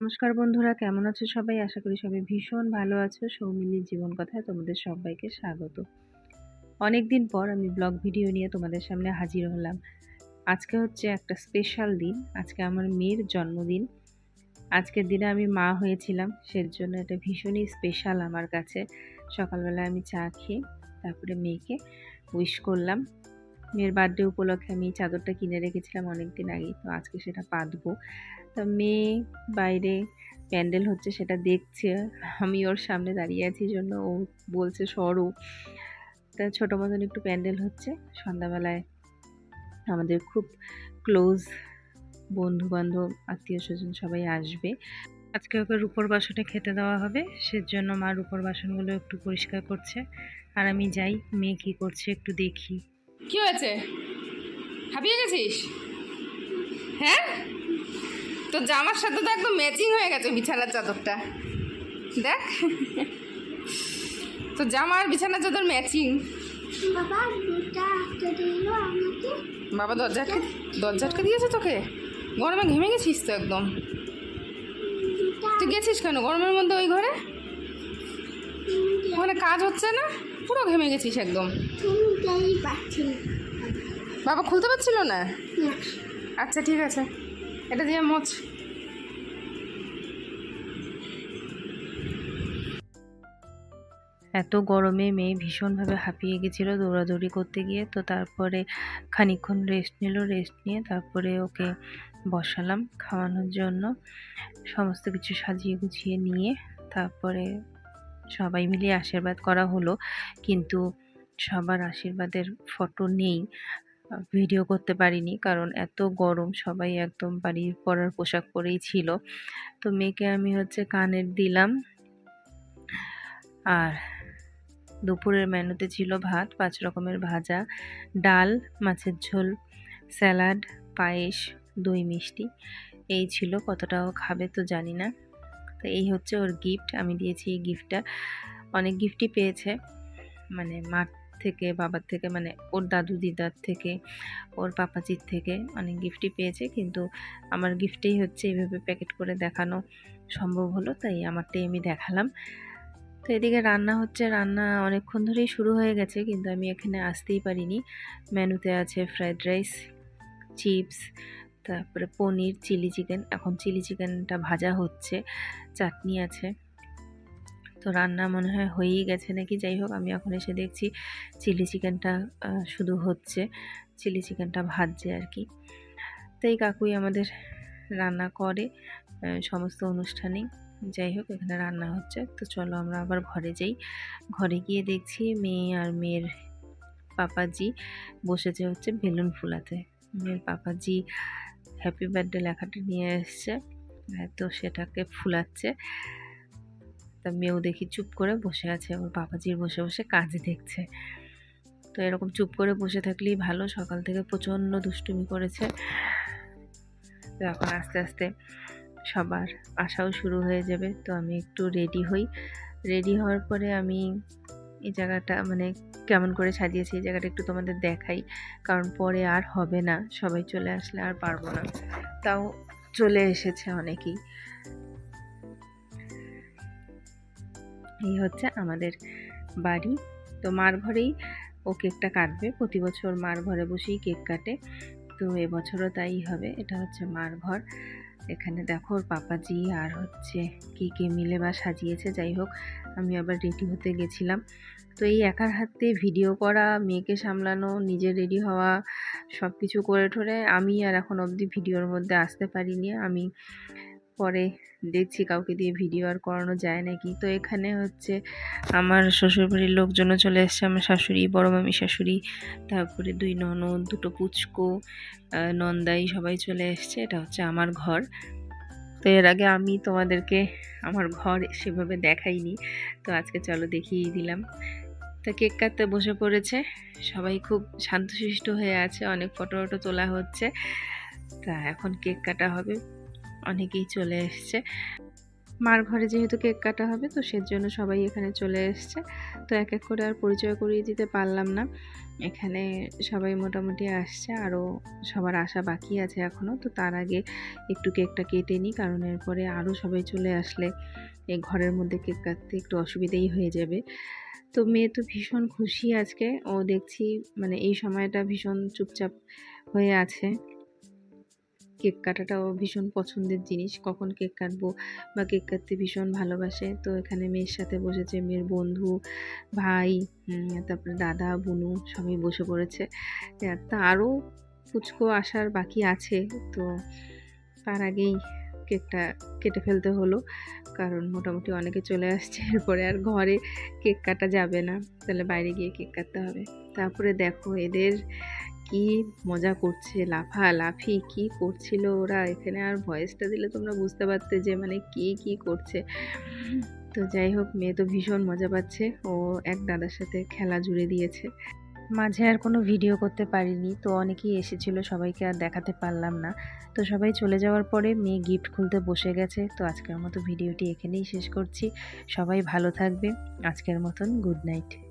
নমস্কার বন্ধুরা, কেমন আছো সবাই? আশা করি সবাই ভীষণ ভালো আছো। সৌমিলির জীবন কথায় তোমাদের সবাইকে স্বাগত। অনেক দিন পর আমি ব্লগ ভিডিও নিয়ে তোমাদের সামনে হাজির হলাম। আজকে হচ্ছে একটা স্পেশাল দিন। আজকে আমার মেয়ের জন্মদিন। আজকের দিনে আমি মা হয়েছিলাম, সেজন্য এটা ভীষণই স্পেশাল আমার কাছে। সকালবেলা আমি চা খেয়ে, তারপরে মেয়েকে উইশ করলাম। মেয়ের বার্থডে উপলক্ষে আমি চাদরটা কিনে রেখেছিলাম অনেক দিন আগে তো আজকে সেটা পাতবো। তা মেয়ে বাইরে প্যান্ডেল হচ্ছে সেটা দেখছে, আমি ওর সামনে দাঁড়িয়ে আছি জন্য ও বলছে, সরু। তা ছোটো মতন একটু প্যান্ডেল হচ্ছে, সন্ধ্যাবেলায় আমাদের খুব ক্লোজ বন্ধু বান্ধব আত্মীয় স্বজন সবাই আসবে। আজকে ওকে রূপোর বাসনে খেতে দেওয়া হবে, সেজন্য মা রূপোর বাসনগুলো একটু পরিষ্কার করছে। আর আমি যাই, মেয়ে কী করছে একটু দেখি। কি হয়েছে? হাঁপিয়ে গেছিস? হ্যাঁ? তো জামার সাথে তো একদম ম্যাচিং হয়ে গেছে বিছানার চাদরটা। দেখ। তো জামার বিছানার চাদর ম্যাচিং বাবা দুটা একটা দিল আমাকে। বাবা দরজা আটকে দরজা আটকে দিয়েছে তোকে? গরমে ঘেমে গেছিস তো একদম। তুই গেছিস কেন গরমের মধ্যে ওই ঘরে? ওখানে কাজ হচ্ছে না? পুরো ঘেমে গেছিস একদম। বাবা খুলতে পারছিল না? আচ্ছা ঠিক আছে। এটা দিয়ে মোচ। এত গরমে মেয়ে ভীষণভাবে হাঁপিয়ে গেছিল দৌড়াদৌড়ি করতে গিয়ে। তো তারপরে খানিকক্ষণ রেস্ট নিল রেস্ট নিয়ে তারপরে ওকে বসালাম খাওয়ানোর জন্য। সমস্ত কিছু সাজিয়ে গুছিয়ে নিয়ে তারপরে সবাই মিলে আশীর্বাদ করা হলো। কিন্তু সবার আশীর্বাদের ফটো নেই। ভিডিও করতে পারিনি কারণ এত গরম, সবাই একদম বাড়ির পরার পোশাক পরেই ছিল। তো মেয়েকে আমি হচ্ছে কানের দিলাম। আর দুপুরের মেনুতে ছিল ভাত, পাঁচ রকমের ভাজা, ডাল, মাছের ঝোল, স্যালাড, পায়েস, দই মিষ্টি। এই ছিল কতটাও খাবে তো জানি না। তো এই হচ্ছে ওর গিফট আমি দিয়েছি এই গিফটটা অনেক গিফটই পেয়েছে মানে মার থেকে, বাবার থেকে মানে ওর দাদু দিদার থেকে, ওর পাপাচির থেকে অনেক গিফটই পেয়েছে, কিন্তু আমার গিফটেই হচ্ছে এইভাবে প্যাকেট করে দেখানো সম্ভব হলো, তাই আমারটাই আমি দেখালাম। তো এদিকে রান্না হচ্ছে, রান্না অনেকক্ষণ ধরেই শুরু হয়ে গেছে, কিন্তু আমি এখানে আসতেই পারিনি। মেনুতে আছে ফ্রায়েড রাইস চিপস তারপরে পনির, চিলি চিকেন। এখন চিলি চিকেনটা ভাজা হচ্ছে, চাটনি আছে। তো রান্না মনে হয় হয়েই গেছে নাকি? যাই হোক, আমি এখন এসে দেখছি চিলি চিকেনটা শুধু হচ্ছে। চিলি চিকেনটা ভাজছে আর কি। তাই কাকুই আমাদের রান্না করে সমস্ত অনুষ্ঠানেই যাই হোক, এখানে রান্না হচ্ছে। তো চলো আমরা আবার ঘরে যাই। ঘরে গিয়ে দেখছি মেয়ে আর মেয়ের পাপাজি বসেছে হচ্ছে বেলুন ফুলাতে। মেয়ের পাপাজি হ্যাপি বার্থডে লেখাটা নিয়ে এসছে তো সেটাকে ফুলাচ্ছে। তা মেয়েও দেখি চুপ করে বসে আছে, ওর বাবাজির বসে বসে কাজ দেখছে। তো এরকম চুপ করে বসে থাকলেই ভালো, সকাল থেকে প্রচণ্ড দুষ্টুমি করেছে। তো এখন আস্তে আস্তে সবার আসাও শুরু হয়ে যাবে, তো আমি একটু রেডি হই। রেডি হওয়ার পরে আমি এই জায়গাটা মানে কেমন করে সাজিয়েছি, এই জায়গাটা একটু তোমাদের দেখাই। কারণ পরে আর হবে না, সবাই চলে আসলে আর পারব না। তাও চলে এসেছে অনেকেই। এই হচ্ছে আমাদের বাড়ি। তো মার ঘরেই ও কেকটা কাটবে। প্রতি বছর মার ঘরে বসেই কেক কাটে। তো এবছরও তাই হবে। এটা হচ্ছে মার ঘর। এখানে দেখো ওর পাপাজি আর হচ্ছে কে কে মিলে বা সাজিয়েছে, যাই হোক, আমি আবার রেডি হতে গেছিলাম। তো এই একার হাতে ভিডিও করা, মেয়েকে সামলানো, নিজে রেডি হওয়া সব কিছু করে ঠোরে, আমি আর এখন অবধি ভিডিওর মধ্যে আসতে পারিনি। আমি পরে দেখছি কাউকে দিয়ে ভিডিও আর করানো যায় নাকি। তো এখানে হচ্ছে আমার শ্বশুরবাড়ির লোকজনও চলে এসছে, আমার শাশুড়ি, বড় মামি শাশুড়ি, তারপরে দুই ননদ, দুটো পুচকো নন্দাই সবাই চলে এসছে, এটা হচ্ছে আমার ঘর। তো এর আগে আমি তোমাদেরকে আমার ঘর সেভাবে দেখাইনি, তো আজকে চলো দেখিয়ে দিলাম। তা কেক কাটতে বসে পড়েছে, সবাই খুব শান্তশিষ্ট হয়ে আছে, অনেক ফটো ফটো তোলা হচ্ছে। তা এখন কেক কাটা হবে। অনেকেই চলে এসছে। মার ঘরে যেহেতু কেক কাটা হবে, তো সেজন্য সবাই এখানে চলে এসছে। তো এক এক করে আর পরিচয় করিয়ে দিতে পারলাম না। এখানে সবাই মোটামুটি আসছে, আরও সবার আসা বাকি আছে এখনও তো তার আগে একটু কেকটা কেটে নিই, কারণ এরপরে আরও সবাই চলে আসলে এই ঘরের মধ্যে কেক কাটতে একটু অসুবিধাই হয়ে যাবে। তো মেয়ে তো ভীষণ খুশি আজকে। ও দেখছি মানে এই সময়টা ভীষণ চুপচাপ হয়ে আছে। কেক কাটাটাও ভীষণ পছন্দের জিনিস। কখন কেক কাটবো বা কেক কাটতে ভীষণ ভালোবাসে। তো এখানে মেয়ের সাথে বসেছে মেয়ের বন্ধু, ভাই তারপরে দাদা, বুনু সবাই বসে পড়েছে। তা আরও পুচকো আসার বাকি আছে। তো তার আগেই কেকটা কেটে ফেলতে হলো। কারণ মোটামুটি অনেকে চলে আসছে। এরপরে আর ঘরে কেক কাটা যাবে না। তাহলে বাইরে গিয়ে কেক কাটতে হবে। তারপরে দেখো এদের কি মজা করছে, লাফা লাফি কি করছিল ওরা? এখানে আর ভয়েসটা দিলে তোমরা বুঝতে পারতে যে মানে কি কি করছে। তো যাই হোক, মেয়ে তো ভীষণ মজা পাচ্ছে। ও এক দাদার সাথে খেলা জুড়ে দিয়েছে। মাঝে আর কোনো ভিডিও করতে পারিনি, তো অনেকেই এসেছিল, সবাইকে আর দেখাতে পারলাম না। তো সবাই চলে যাওয়ার পরে মেয়ে গিফট খুলতে বসে গেছে। তো আজকের মতো ভিডিওটি এখানেই শেষ করছি। সবাই ভালো থাকবে। আজকের মতন গুড নাইট।